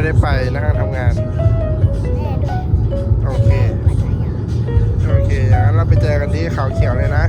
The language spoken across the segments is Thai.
ไม่ได้ไปนั่งทำงานแม่ด้วยโอเคปัจจัยอะโอเคอย่างนั้นเราไปเจอกันที่เขาเขียวเลยนะ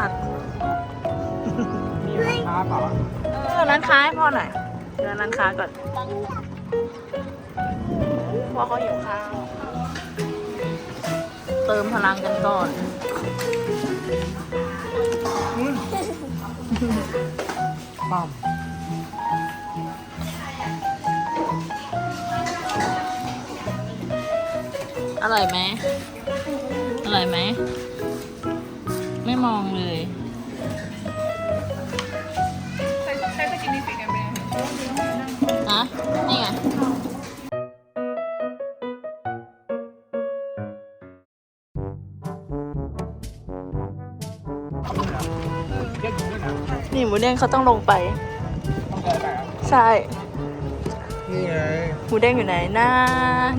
สวนสัตว์นี่ร้านค้าเปล่าเออร้านค้าให้พ่อหน่อยเดินร้านค้าก่อนพ่อเขาหิวข้าว เติมพลังกันก่อนปั๊มอร่อยไหมอร่อยไหม ไม่มองเลยใช้สกินนี่ฟิกกันไปเลยฮะนี่ไงนี่หมูเด้งเขาต้องลงไป ใช่ นี่ไง หมูเด้งอยู่ไหนนะ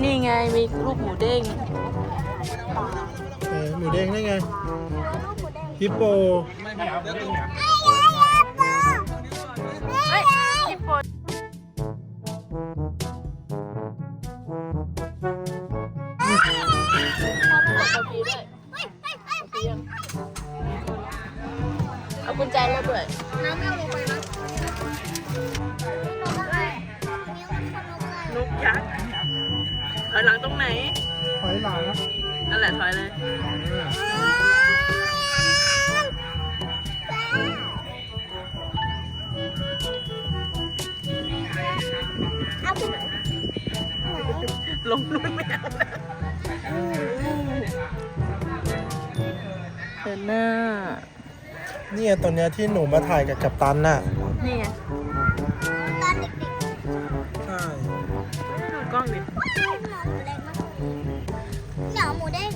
นี่ไงมีรูปหมูเด้งเออหมูเด้งได้ไง ฮิปโป เฮ้ยฮิปโปเอากุญแจรถด้วยน้ำไม่ลงไปนะนุกยักษ์ถอยหลังตรงไหนถอยหลังนะนั่นแหละถอยเลย นู่นไม่เอาเดินหน้า เนี่ยตัวเนี้ยที่หนูมาถ่ายกับกัปตันน่ะ นี่ไงตอนเด็กใช่ ดูกล้องดิๆหนอนหมูแดงมั้งเหนียวหมูแดง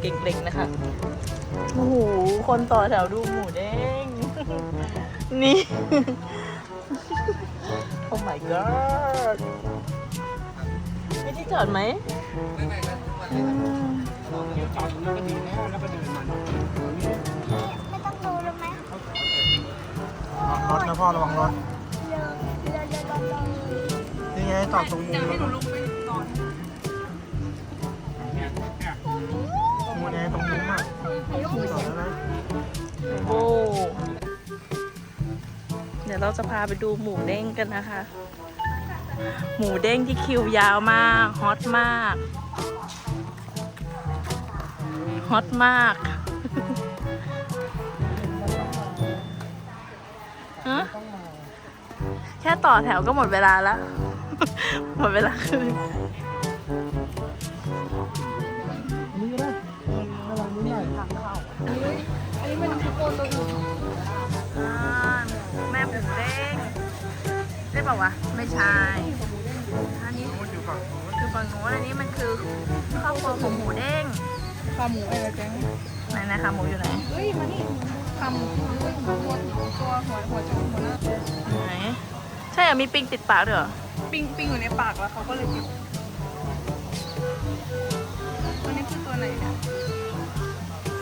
เก่งๆนะคะโอ้โหคนต่อแถวดูหมูเด้ง นี่ โอ้ my god ที่จอดไหมอืมไม่ต้องดูแล้วไหมรถนะพ่อระวังรถเรือเรือเรือลองนี่ไงจอดตรงมุมแล้วก็ลงไปก่อนมุมไงตรงมุมอะจอดแล้วนะโอ้เดี๋ยวเราจะพาไปดูหมูเด้งกันนะคะ หมูเด้งที่คิวยาวมาก ฮอตมาก ฮอตมากฮะแค่ต่อแถวก็หมดเวลาแล้ว หมดเวลาคืน ได้ป่าวะ ไม่ใช่ อันนี้มันอยู่ฝั่งนู้นคือฝั่งโน้นอันนี้มันคือข้าวโพดของหมูเด้งขาหมูอะไรแจ้งไหนนะคะหมูอยู่ไหนเฮ้ย มานี่ขาหมูเฮ้ยหัวตัวหัวหัวจมูกหัวหน้าไหน ใช่เหรอมีปิงติดปากด้วยเหรอปิงปิงอยู่ในปากแล้วเขาก็เลยเก็บอันนี้คือตัวไหนเนี่ย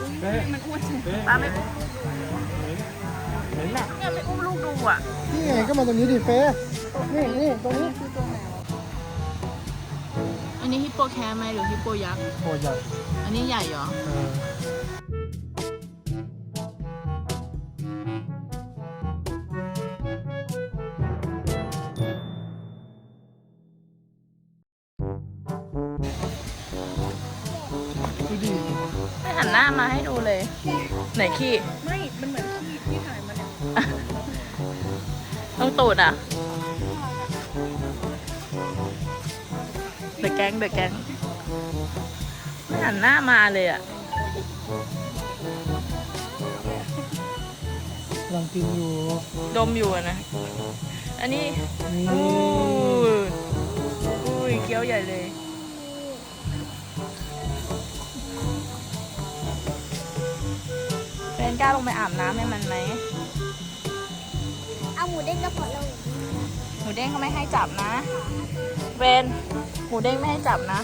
อุ๊ยมันอ้วนจังป้าไม่เห็นน่ะเนี่ยไม่อุ้มลูกดูอะนี่ไงก็มาตรงนี้ดิเฟส นี่นี่ตรงนี้คือตัวไหนอันนี้ฮิปโปแคร์ไหมหรือฮิปโปยักษ์ฮิปโปยักษ์อันนี้ใหญ่เหรอ เออดูไม่หันหน้ามาให้ดูเลย ไหนขี้ไม่ มันเหมือนขี้ที่ถ่ายมาเนี่ย ต้องตูดอะ เดอะแก๊งเดอะแก๊งไม่หันหน้ามาเลยอะกำลังกินอยู่ดมอยู่อะนะ อันนี้นี่อู้ยอุ้ยเคี้ยวใหญ่เลย แฟนกล้าลงไปอาบน้ำให้มันไหม เอาหมูเด้งกระเพาะลงหมูเด้งเขาไม่ให้จับนะเวน หมูเด้งไม่ให้จับนะ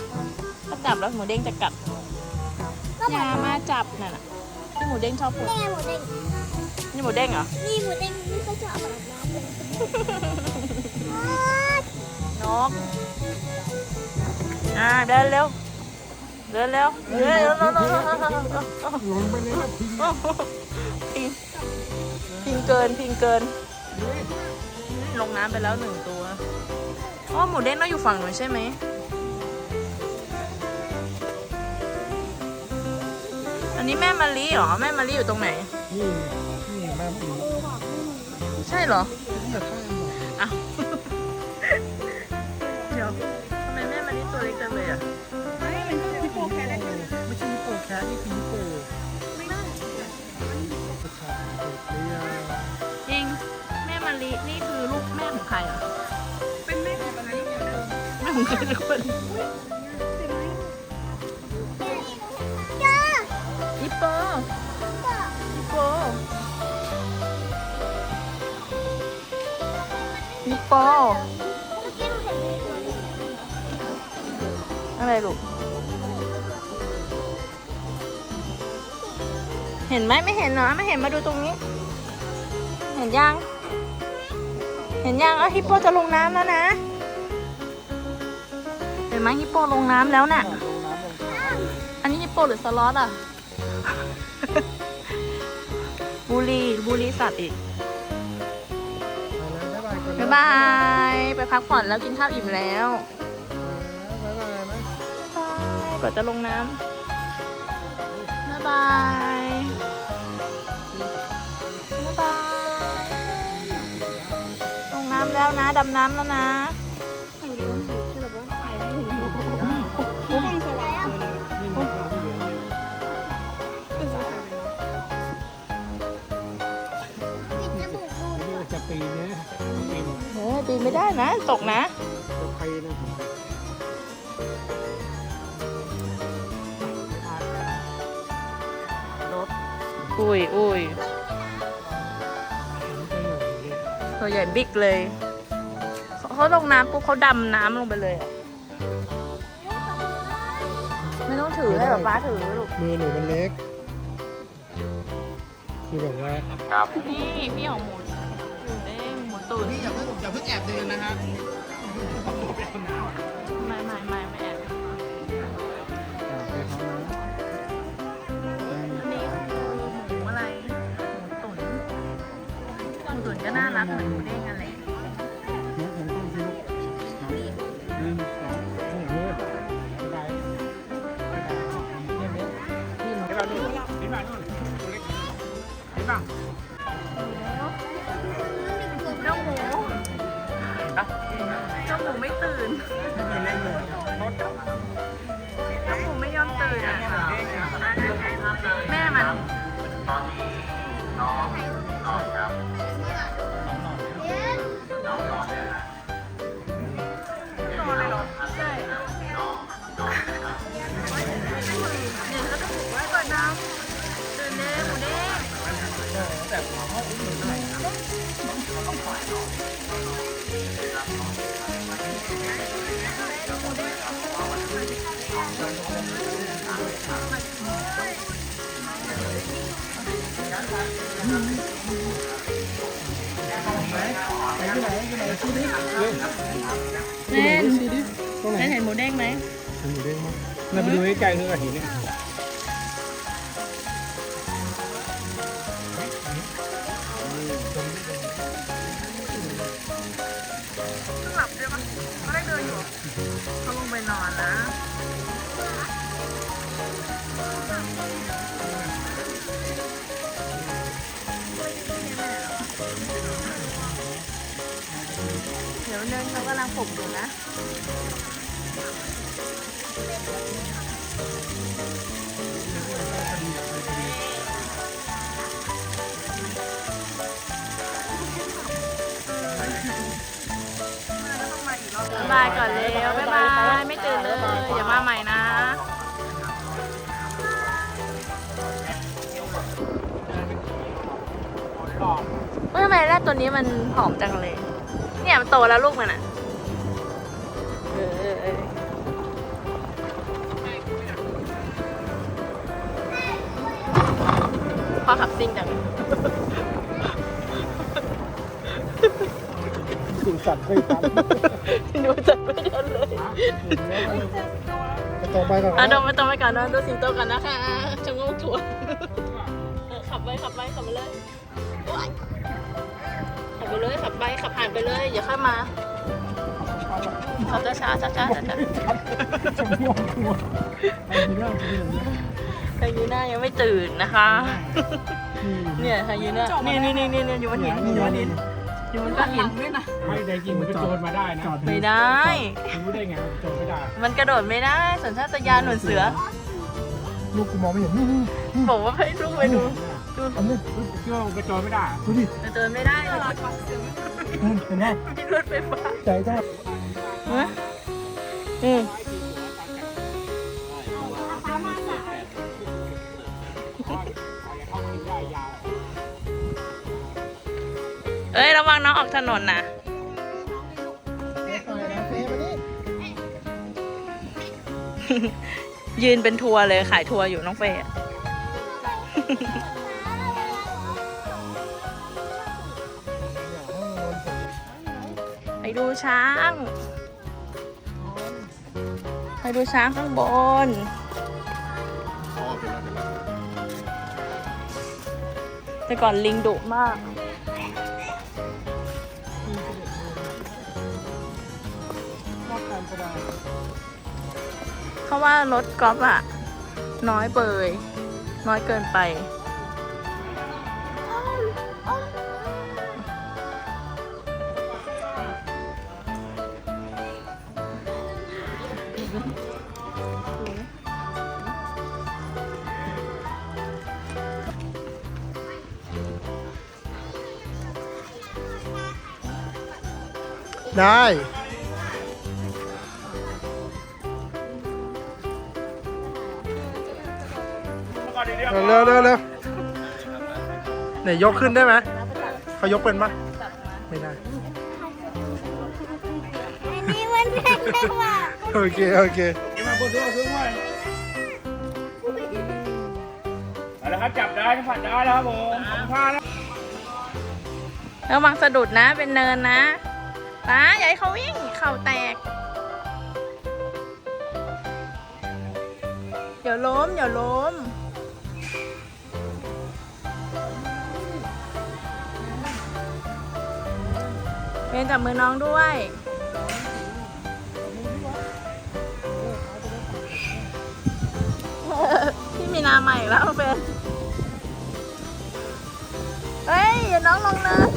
ถ้าจับแล้วหมูเด้งจะกัดก็บออกย่ามาจับน่ะนะที่หมูเด้งชอบพูดนี่ไงหมูเด้งนี่หมูเด้งเหรอ นี่หมูเด้งนี่ก็จะเอาอาบน้ำเลยนกอ่าเดินเร็ว เดินเร็วเดินเร็วเร็วเร็วเร็วเร็วเร็วเร็วลงไปเลยครับทิ้งพิงพิงเกินพิงเกิน ลงน้ำไปแล้วหนึ่งตัวอ๋อหมูเด้งต้องอยู่ฝั่งนู้นใช่ไหม นนี้แม่มะลิเหรอ แม่มะลิอยู่ตรงไหน นี่นี่แม่ปีใช่เหรอนี่ใช่หมดอ้าวเดี๋ยวทำไมแม่มะลิตัวเล็กจังเลยอะไม่มันก็พี่โปแค่ได้แค่นั้นไม่ใช่ฮิปโปแคทนี่คือฮิปโปไม่ได้ประชาชนเตี้ยจริงแม่มะลินี่คือลูกแม่ของใครอะเป็นแม่ของอะไรอย่างเงี้ยแม่ของใครทุกคน ฮิปโป มื่อกี้หนูเห็นมีตัวนี้อะไรลูก เห็นไหมไม่เห็นเหรอไม่เห็นมาดูตรงนี้ เห็นยัง เห็นยังเออฮิปโปจะลงน้ำแล้วนะ เห็นไหมฮิปโปลงน้ำแล้วน่ะ อันนี้ฮิปโปหรือสล็อตอะบูรีบูรีสัตว์อีก บ๊ายบายก่อนบ๊ายบาย ไปพักผ่อนแล้วกินข้าวอิ่มแล้วบ๊ายบายนะบ๊ายบายก่อนจะลงน้ำบ๊ายบายบ๊ายบาย ลงน้ำแล้วนะ ดำน้ำแล้วนะ ปีนไม่ได้นะ ตกนะจะไปนะรถอุ้ยอุ้ยตัวใหญ่บิ๊กเลยเขาเขาลงน้ำปุ๊บเขาดำน้ำลงไปเลยอะไม่ต้องถือให้แบบป้าถือลูกมือหนูมันเล็ก คือแบบว่า นี่พี่ของหมูหมูเด้งหมู ตุ๋นพี่อย่าเพิ่งอย่าเพิ่งแอบเดินนะฮะไม่ไม่ไม่ไม่แอบอันนี้หมูอะไรหมูตุ๋นหมูตุ๋นก็น่ารักเหมือนหมูเด้งอะไร 감사합니다. เล่นตรงไหนเล่นเห็นหมูเด้งไหมเหมูเด้งมากเราไปดูใกล้ๆคือเห็นเนี่ย เดี๋ยวเนินเขากำลังปลุกอยู่นะบ๊ายบายก่อนเร็วบ๊ายบายไม่ตื่นเลยอย่ามาใหม่นะเฮ้ยทำไมแรกตัวนี้มันผอมจังเลย เนี่ยมันโตแล้วลูกมันอะพ่อขับซิ่งจังดูสัตว์ไม่ทันดูจัดไม่ทันเลยไปตรงไปก่อนอะดมไปตรงไปก่อนนะดูสิงโตก่อนนะคะชะโงกถั่วขับไปขับไปขับไปเลย เลยขับไปขับผ่านไปเลยอย่าเข้ามาขับช้าๆช้าๆช้าๆช้าชมพู่ตัวไอ้นี่น่าจะเป็นอย่างนี้ๆไฮยีน่ายังไม่ตื่นนะคะ เนี่ยไฮยีน่านี่นี่นี่นี่นี่อยู่บนหินอยู่บนหินอยู่บนก้อนหินไม่ได้จริงมันก็โจรมาได้นะจอดไม่ได้รู้ได้ไงว่าโจรไม่ได้ มันกระโดดไม่ได้สัญชาตญาณหนุนเสือ ลูกกูมองไม่เห็นนี่นี่บอกว่าให้ลูกไปดู อันนี้เชื่อว่ามันโจไม่ได้ดูดิแต่เดินไม่ได้เลยเห็นไหมที่รถไฟฟ้าใจเจ้าฮะอืมเอ้ย ระวังน้องออกถนนนะยืนเป็นทัวร์เลยขายทัวร์อยู่น้องเฟย์ ช้าง ไปดูช้างข้างบนแต่ก่อนลิงดุมากนอกการแสดงเขาว่ารถกอล์ฟอะน้อยเบยน้อยเกินไป ได้เร็วเร็วเร็วเร็วไหนยกขึ้นได้ไหมเขายกเป็นปะไม่ได้ อันนี้มันเป็นจังหวะโอเค โอเคนี่มาบนด้วยซื้อไว้เอาละครับจับได้สัมผัสได้แล้วครับผมขอบคุณครับ ระวังสะดุดนะเป็นเนินนะ ป้าอย่าให้เขาวิ่งเข่าแตก เดี๋ยวล้ม เดี๋ยวล้ม เป็นจับมือน้องด้วย พี่มีนาใหม่แล้วเป็น เฮ้ย อย่าน้องลงนิน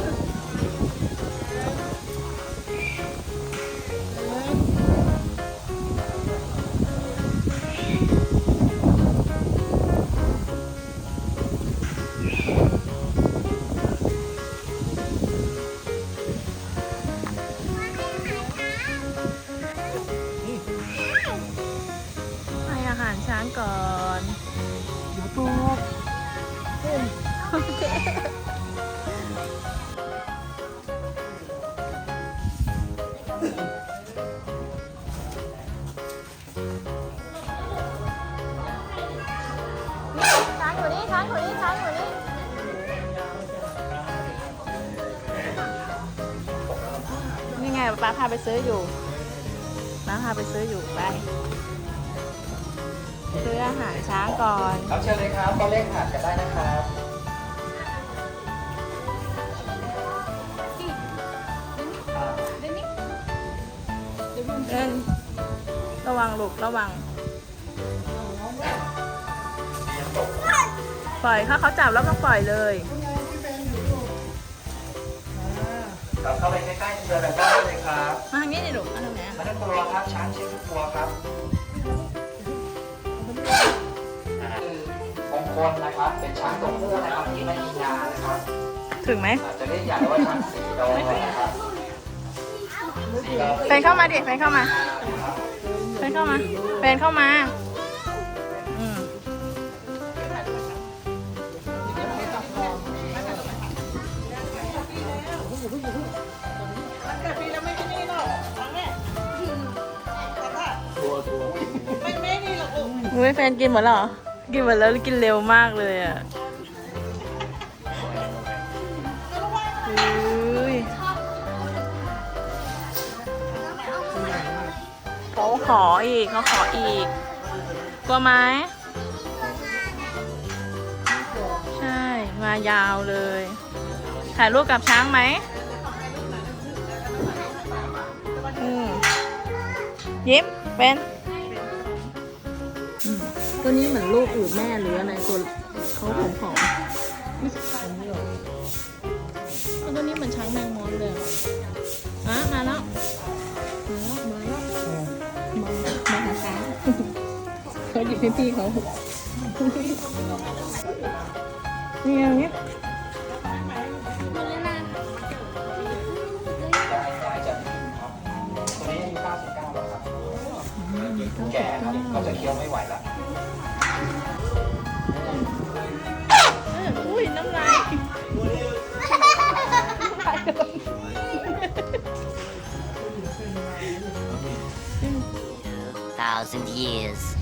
ป้าพาไปซื้ออยู่ป้าพาไปซื้ออยู่ไปซื้ออาหารช้างก่อนครับเชิญเลยครับก็เลขผ่านกันได้นะครับเล่นระวังลูกระวัง ปล่อยถ้าเขาจับแล้วต้องปล่อยเลย กลับเข้าไปใกล้ๆเจอแบบได้เลยครับมาทางนี้ดิลูกเอันนี้ไมันต้องกลัวครับช้างชื่อทุกกลัวครับอ่าคือมงคลนะครับ เป็นช้างตัวผู้นะครับที่ไม่มีงานะครับ ถึงไหมอาจจะเรียกอย่างว่าช้างสีดอนะครับสีดอแฟนเข้ามาดิแฟนเข้ามาแฟนเข้ามาแฟนเข้ามา อุ้แฟนกินหมดแล้วเหรอ กินหมดแล้วกินเร็วมากเลยอะอุ้ยเขาขออีกเขาขออีก กลัวไหมใช่ มายาวเลย ถ่ายรูปกับช้างไหมอืมยิ้มเป็น ตัวนี้เหมือนลูกอืดแม่หรืออะไรตัวเขาผอมผอมไม่ใช่ตัวนี้หรอกตัวนี้เหมือนช้างแมงมอนเลยอะอะมาแล้ว มาแล้ว มาแล้วมามาหาช้างเขาหยิบให้พี่เขานี่ไงเนี่ย แก่ครับเขาจะเคี้ยวไม่ไหวแล้วเอออุ้ยน้ำลาย thousand years later.